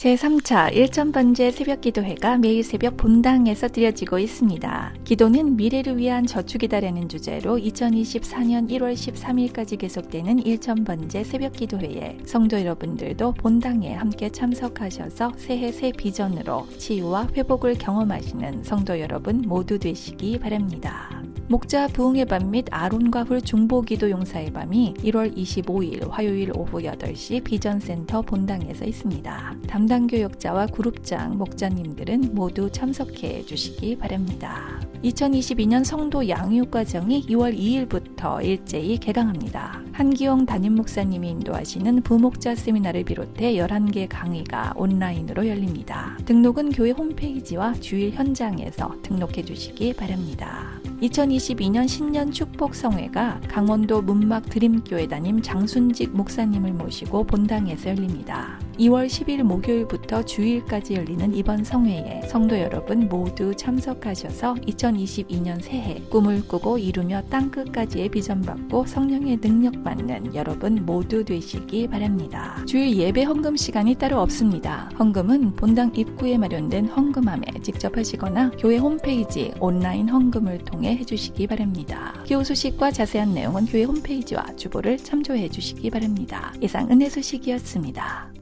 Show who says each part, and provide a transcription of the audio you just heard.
Speaker 1: 제3차 1천번째 새벽기도회가 매일 새벽 본당에서 드려지고 있습니다. 기도는 미래를 위한 저축이다라는 주제로 2024년 1월 13일까지 계속되는 1천번째 새벽기도회에 성도 여러분들도 본당에 함께 참석하셔서 새해 새 비전으로 치유와 회복을 경험하시는 성도 여러분 모두 되시기 바랍니다. 목자 부흥의 밤 및 아론과 훌 중보기도 용사의 밤이 1월 25일 화요일 오후 8시 비전센터 본당에서 있습니다. 담당 교역자와 그룹장 목자님들은 모두 참석해 주시기 바랍니다. 2022년 성도 양육 과정이 2월 2일부터 일제히 개강합니다. 한기용 담임 목사님이 인도하시는 부목자 세미나를 비롯해 11개 강의가 온라인으로 열립니다. 등록은 교회 홈페이지와 주일 현장에서 등록해 주시기 바랍니다. 2022년 신년 축복 성회가 강원도 문막 드림교회 담임 장순직 목사님을 모시고 본당에서 열립니다. 2월 10일 목요일부터 주일까지 열리는 이번 성회에 성도 여러분 모두 참석하셔서 2022년 새해 꿈을 꾸고 이루며 땅끝까지의 비전 받고 성령의 능력 받는 여러분 모두 되시기 바랍니다. 주일 예배 헌금 시간이 따로 없습니다. 헌금은 본당 입구에 마련된 헌금함에 직접 하시거나 교회 홈페이지 온라인 헌금을 통해 해 주시기 바랍니다. 기호 소식과 자세한 내용은 교회 홈페이지와 주보를 참조해 주시기 바랍니다. 이상 은혜 소식이었습니다.